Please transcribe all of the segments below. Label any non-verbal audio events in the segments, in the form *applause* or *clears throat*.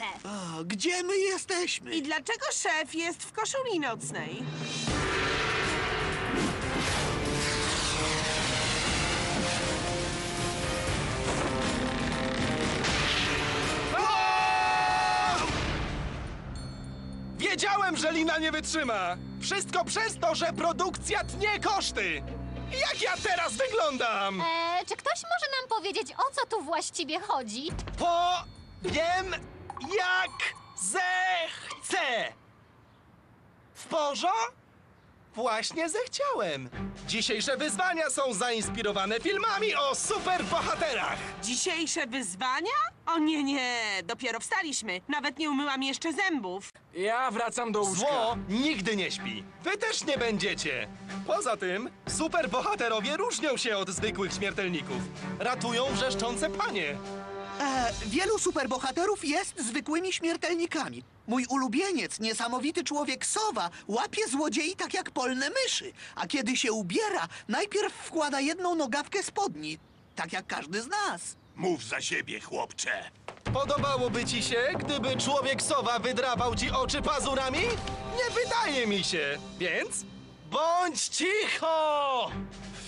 robotę! O, gdzie my jesteśmy? I dlaczego szef jest w koszuli nocnej? Wiedziałem, że lina nie wytrzyma! Wszystko przez to, że produkcja tnie koszty! Jak ja teraz wyglądam? Eee, czy ktoś może nam powiedzieć, o co tu właściwie chodzi? Powiem jak zechcę! W porzo? Właśnie zechciałem. Dzisiejsze wyzwania są zainspirowane filmami o superbohaterach. Dzisiejsze wyzwania? O nie, nie, dopiero wstaliśmy. Nawet nie umyłam jeszcze zębów. Ja wracam do łóżka. Zło nigdy nie śpi. Wy też nie będziecie. Poza tym, superbohaterowie różnią się od zwykłych śmiertelników. Ratują wrzeszczące panie. E, wielu superbohaterów jest zwykłymi śmiertelnikami. Mój ulubieniec, niesamowity człowiek Sowa, łapie złodziei tak jak polne myszy. A kiedy się ubiera, najpierw wkłada jedną nogawkę spodni. Tak jak każdy z nas. Mów za siebie, chłopcze. Podobałoby ci się, gdyby człowiek sowa wydrapał ci oczy pazurami? Nie wydaje mi się, więc bądź cicho!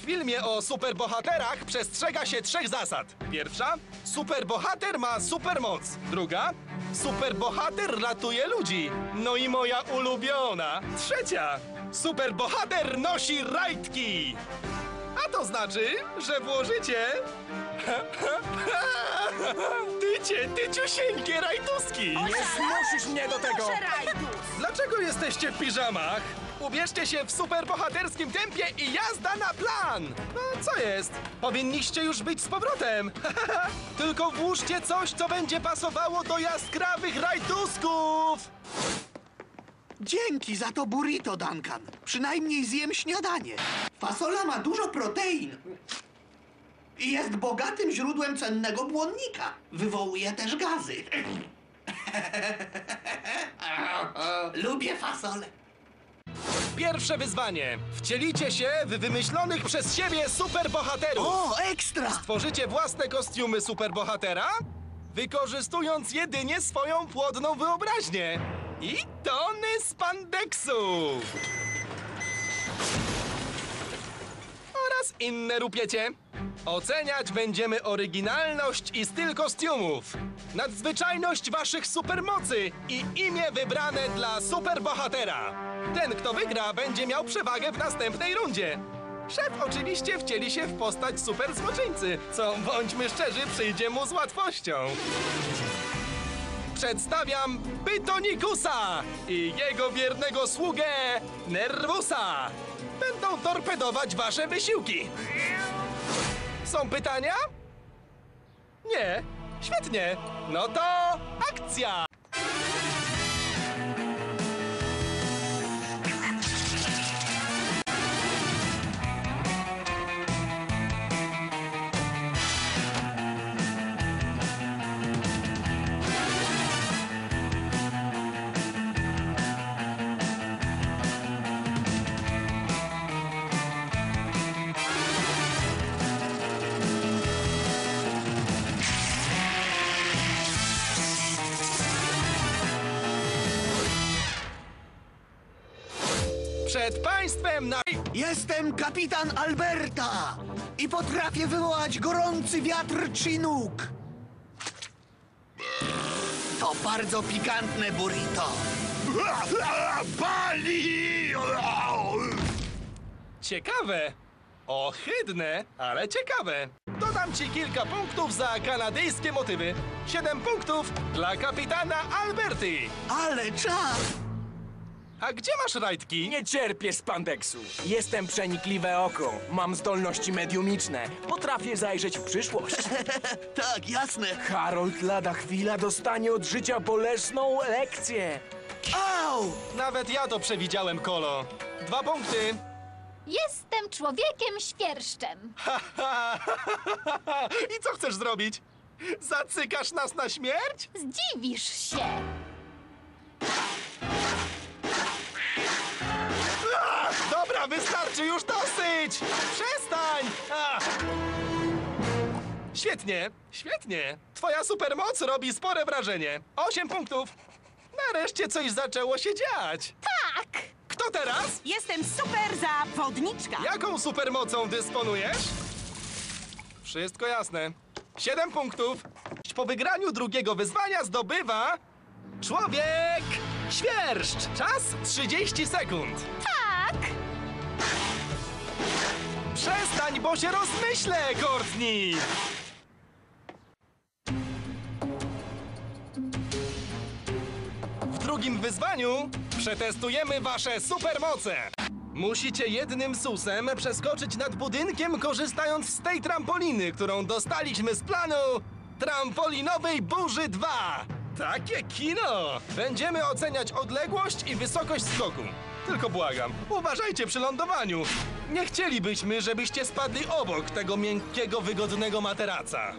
W filmie o superbohaterach przestrzega się trzech zasad. Pierwsza, superbohater ma supermoc. Druga, superbohater ratuje ludzi. No i moja ulubiona. Trzecia, superbohater nosi rajtki. A to znaczy, że włożycie *laughs* Tycie, tyciusieńkie rajtuski! Nie zmusisz mnie do tego! Proszę, Rajdu! Dlaczego jesteście w piżamach? Ubierzcie się w superbohaterskim tempie i jazda na plan! No co jest? Powinniście już być z powrotem! *laughs* Tylko włóżcie coś, co będzie pasowało do jaskrawych rajtusków! Dzięki za to burrito, Duncan. Przynajmniej zjem śniadanie. Fasola ma dużo protein. I jest bogatym źródłem cennego błonnika. Wywołuje też gazy. *laughs* Lubię fasolę. Pierwsze wyzwanie. Wcielicie się w wymyślonych przez siebie superbohaterów! O, ekstra! Tworzycie własne kostiumy superbohatera, wykorzystując jedynie swoją płodną wyobraźnię i tony spandeksu. Inne rupiecie. Oceniać będziemy oryginalność i styl kostiumów, nadzwyczajność waszych supermocy i imię wybrane dla superbohatera. Ten, kto wygra, będzie miał przewagę w następnej rundzie. Szef oczywiście wcieli się w postać super złoczyńcy, co bądźmy szczerzy, przyjdzie mu z łatwością. Przedstawiam Pytonikusa i jego wiernego sługę Nervusa. Będą torpedować wasze wysiłki. Są pytania? Nie. Świetnie. No to akcja! Przed państwem na... Jestem kapitan Alberta i potrafię wywołać gorący wiatr Chinook. To bardzo pikantne burrito. Pali! Ciekawe. Ohydne, ale ciekawe. Dodam ci kilka punktów za kanadyjskie motywy. Siedem punktów dla kapitana Alberty. Ale czas! A gdzie masz rajtki? Nie cierpię spandeksu. Jestem przenikliwe oko. Mam zdolności mediumiczne. Potrafię zajrzeć w przyszłość. *laughs* Tak, jasne. Harold lada chwila dostanie od życia bolesną lekcję. Au! Nawet ja to przewidziałem, Kolo. Dwa punkty. Jestem człowiekiem świerszczem. I co chcesz zrobić? Zacykasz nas na śmierć? Zdziwisz się. Dobra, wystarczy już dosyć! Przestań! Ach. Świetnie, świetnie. Twoja supermoc robi spore wrażenie. Osiem punktów. Nareszcie coś zaczęło się dziać. Tak! Kto teraz? Jestem super zawodniczka. Jaką supermocą dysponujesz? Wszystko jasne. Siedem punktów. Po wygraniu drugiego wyzwania zdobywa... Człowiek świerszcz. Czas 30 sekund. Tak! Przestań, bo się rozmyślę, Courtney! W drugim wyzwaniu przetestujemy wasze supermoce. Musicie jednym susem przeskoczyć nad budynkiem, korzystając z tej trampoliny, którą dostaliśmy z planu Trampolinowej Burzy 2. Takie kino! Będziemy oceniać odległość i wysokość skoku. Tylko błagam, uważajcie przy lądowaniu. Nie chcielibyśmy, żebyście spadli obok tego miękkiego, wygodnego materaca.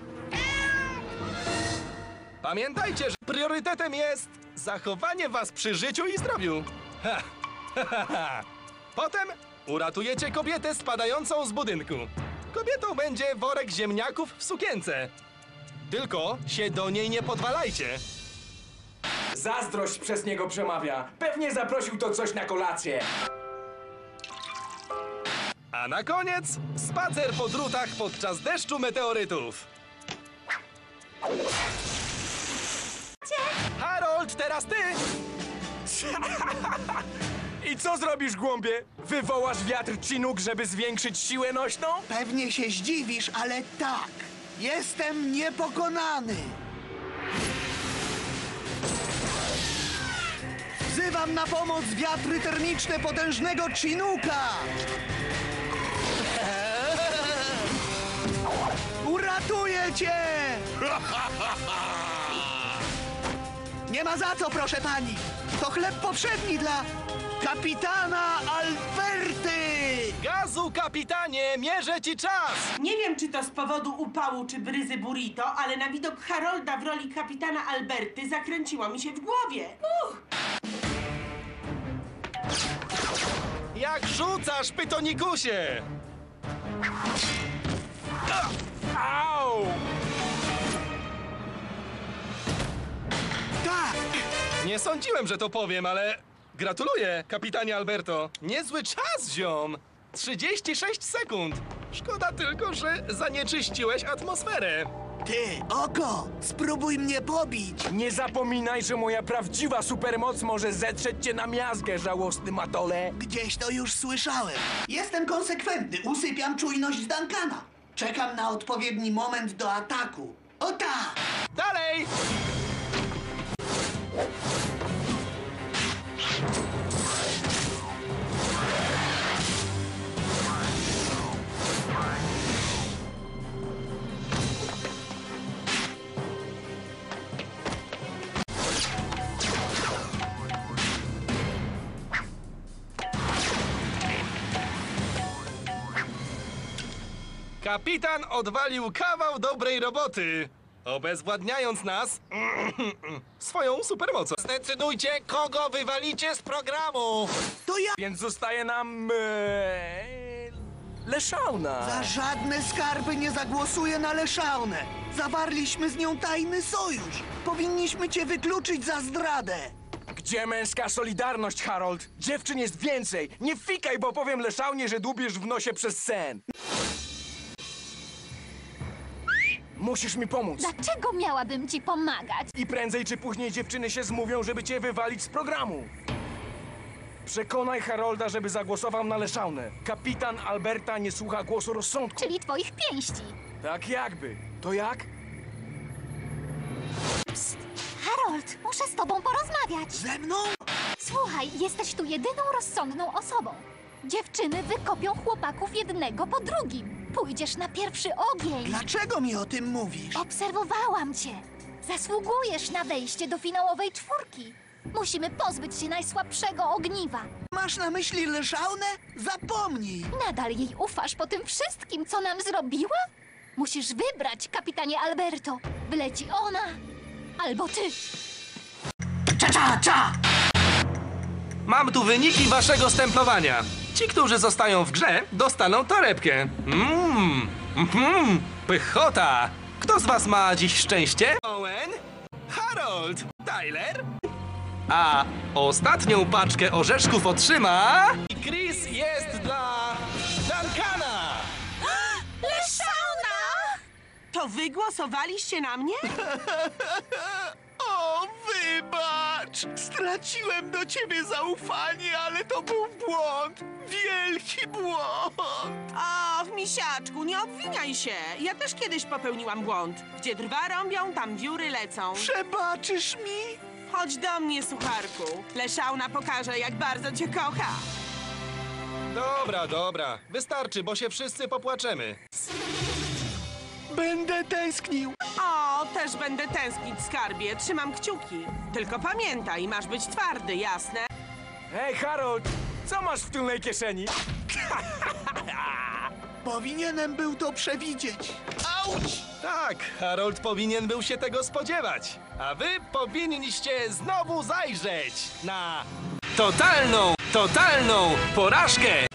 Pamiętajcie, że priorytetem jest zachowanie was przy życiu i zdrowiu. Ha, ha, ha. Potem uratujecie kobietę spadającą z budynku. Kobietą będzie worek ziemniaków w sukience. Tylko się do niej nie podwalajcie. Zazdrość przez niego przemawia. Pewnie zaprosił to coś na kolację. A na koniec spacer po drutach podczas deszczu meteorytów. Harold, teraz ty! *laughs* I co zrobisz, głąbie? Wywołasz wiatr Chinook, żeby zwiększyć siłę nośną? Pewnie się zdziwisz, ale tak. Jestem niepokonany. Wzywam na pomoc wiatry termiczne potężnego Chinooka. Uratuję cię! Nie ma za co, proszę pani. To chleb powszedni dla kapitana Alberty. Gazu, kapitanie, mierzę ci czas! Nie wiem, czy to z powodu upału czy bryzy burrito, ale na widok Harolda w roli kapitana Alberty zakręciło mi się w głowie. Uch! Jak rzucasz, pytonikusie! Tak, Nie sądziłem, że to powiem, ale gratuluję, kapitanie Alberto. Niezły czas, ziom! 36 sekund. Szkoda tylko, że zanieczyściłeś atmosferę. ty, oko, spróbuj mnie pobić. Nie zapominaj, że moja prawdziwa supermoc może zetrzeć cię na miazgę, żałosny matole. Gdzieś to już słyszałem. Jestem konsekwentny, usypiam czujność Duncana. Czekam na odpowiedni moment do ataku. O tak! Dalej! Kapitan odwalił kawał dobrej roboty, obezwładniając nas *clears throat* swoją supermocą. Zdecydujcie, kogo wywalicie z programu. To ja Więc zostaje nam... Ee, Leszauna. za żadne skarby nie zagłosuję na Leszaunę. Zawarliśmy z nią tajny sojusz. Powinniśmy cię wykluczyć za zdradę. Gdzie męska solidarność, Harold? Dziewczyn jest więcej. Nie fikaj, bo powiem Leszaunie, że dubiesz w nosie przez sen. Musisz mi pomóc. Dlaczego miałabym ci pomagać? I prędzej czy później dziewczyny się zmówią, żeby cię wywalić z programu. Przekonaj Harolda, żeby zagłosował na Leszaunę. Kapitan Alberta nie słucha głosu rozsądku. Czyli twoich pięści. Tak jakby. To jak? Harold, muszę z tobą porozmawiać. Ze mną? Słuchaj, jesteś tu jedyną rozsądną osobą. Dziewczyny wykopią chłopaków jednego po drugim. Pójdziesz na pierwszy ogień. Dlaczego mi o tym mówisz? Obserwowałam cię. Zasługujesz na wejście do finałowej czwórki. Musimy pozbyć się najsłabszego ogniwa. Masz na myśli Leszaunę? Zapomnij. Nadal jej ufasz po tym wszystkim, co nam zrobiła? Musisz wybrać, kapitanie Alberto. Wyleci ona albo ty. Cza, cza, cza! Mam tu wyniki waszego stemplowania. Ci, którzy zostają w grze, dostaną torebkę. Mmm, mhm, pychota. Kto z was ma dziś szczęście? Owen, Harold, Tyler. A ostatnią paczkę orzeszków otrzyma... I Chris jest dla Duncana. *gasps* Leszauna! To wy głosowaliście na mnie? *laughs* O, wybacz! Straciłem do ciebie zaufanie, ale to był błąd! Wielki błąd! O, w misiaczku, nie obwiniaj się. Ja też kiedyś popełniłam błąd. Gdzie drwa rąbią, tam wióry lecą. Przebaczysz mi? Chodź do mnie, sucharku. Leszauna pokaże, jak bardzo cię kocha. Dobra, dobra. Wystarczy, bo się wszyscy popłaczemy. Będę tęsknił. O, też będę tęsknić, skarbie. Trzymam kciuki. Tylko pamiętaj, masz być twardy, jasne? Hej, Harold, co masz w tylnej kieszeni? *laughs* Powinienem był to przewidzieć. Auć! Tak, Harold powinien był się tego spodziewać. A wy powinniście znowu zajrzeć na totalną, totalną porażkę